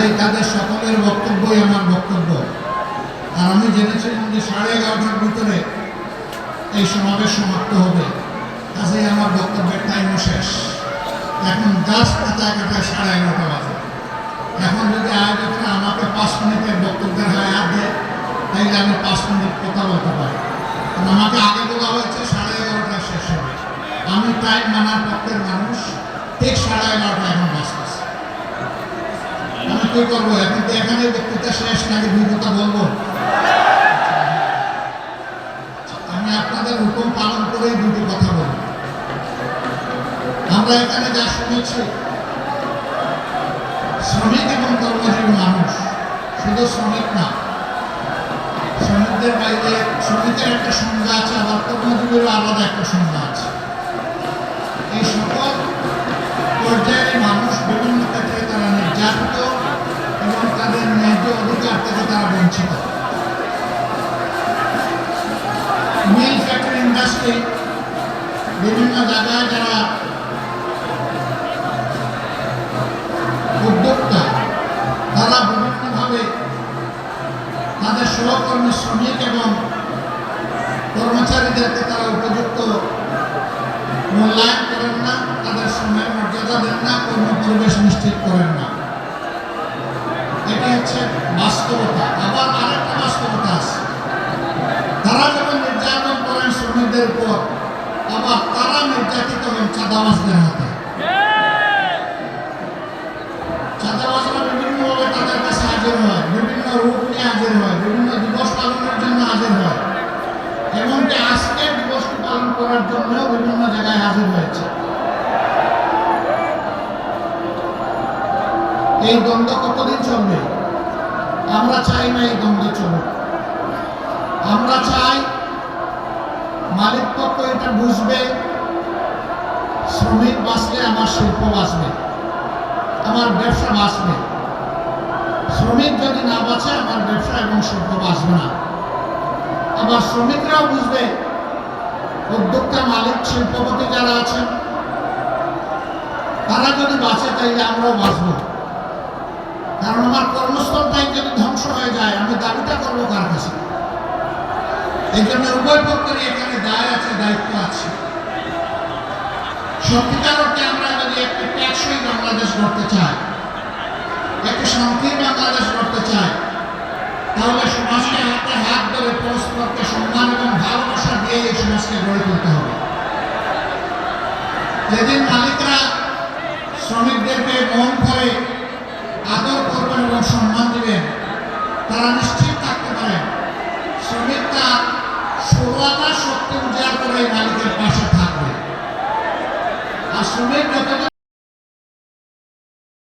কাজেই তাদের সকলের বক্তব্যই আমার বক্তব্য। আর আমি জেনেছিলাম যে সাড়ে এগারোটার ভিতরে এই সমাবেশ সমাপ্ত হবে। কাজেই আমার বক্তব্যের টাইমও শেষ। এখন জাস্ট কাটা কাটা সাড়ে এগারোটা বাজে। এখন যদি আয়োজকরা আমাকে পাঁচ মিনিটের বক্তব্যের হায়াত দেয়, তাইলে আমি পাঁচ মিনিট কথা বলতে পারি। আমাকে আগে বলা হয়েছে সাড়ে এগারোটা শেষ হবে। আমি টাইম মানার পক্ষের মানুষ। ঠিক সাড়ে এগারোটা এখন বাঁচতেছে কি করব, এখন তো এখানে বক্তৃতা শেষ, নাকি দুই কথা বলব? আমি আপনাদের হুকুম পালন করেই দুটি কথা বলব। আমরা এখানে যা শুনেছি, শ্রমিক এবং কর্মজীবী মানুষ, শুধু শ্রমিক না, শ্রমিকদের বাইরে শ্রমিকের একটা সংজ্ঞা আছে, আবার কর্মজীবীরও আলাদা একটা সংজ্ঞা আছে। থেকে বঞ্চিত মিল ফ্যাক্টরি ইন্ডাস্ট্রি বিভিন্ন জায়গায় যারা উদ্যোক্তা, তারা বিভিন্নভাবে তাদের সহকর্মী, শ্রমিক এবং কর্মচারীদেরকে তারা উপযুক্ত মূল্যায়ন করেন না, তাদের শ্রমের মর্যাদা দেন না কর্ম পরিবেশ নিশ্চিত করেন না। হচ্ছে বাস্তবতা। আবার আরেকটা বাস্তবতা আছে। তারা যখন নির্যাতন করেন শ্রমিকদের উপর, আবার তারা নির্যাতিত হন চাঁদাবাসদের হাতে। চাঁদাবাসরা বিভিন্নভাবে তাদের কাছে হাজির হয়, বিভিন্ন রূপ নিয়ে হাজির হয়, বিভিন্ন দিবস পালনের জন্য হাজির হয়। এমনকি আজকে দিবস পালন করার জন্য বিভিন্ন জায়গায় হাজির হয়েছে। এই দ্বন্দ্ব কতদিন চলবে? আমরা চাই না এই দ্বন্দ্ব চলুক। আমরা চাই মালিক পক্ষ এটা বুঝবে, শ্রমিক বাঁচলে আমার শিল্প বাঁচবে, আমার ব্যবসা বাঁচবে। শ্রমিক যদি না বাঁচে, আমার ব্যবসা এবং শিল্প বাঁচবে না। আবার শ্রমিকরাও বুঝবে, উদ্যোক্তা, মালিক, শিল্পপতি যারা আছেন, তারা যদি বাঁচে তাইলে আমরাও বাঁচব। কারণ আমার কর্মস্থলটাই যদি ধ্বংস হয়ে যায়। আমি দাবিটা করব কার কাছে? এই জন্য উভয় পক্ষেরই এখানে দায় আছে, দায়িত্ব আছে। সত্যিকার অর্থে আমরা যদি একটি টেকসই বাংলাদেশ গড়তে চাই, একটি শান্তির বাংলাদেশ গড়তে চাই, তাহলে সমাজকে হাতে হাত ধরে পরস্পরকে সম্মান এবং ভালোবাসা দিয়ে এই সমাজকে গড়ে তুলতে হবে। যেদিন মালিকরা শ্রমিকদেরকে মন করে তারা নিশ্চিত থাকতে পারেন শ্রমিক তার শক্তি উজাড় করে মালিকের পাশে থাকবে। আর শ্রমিক যতদিন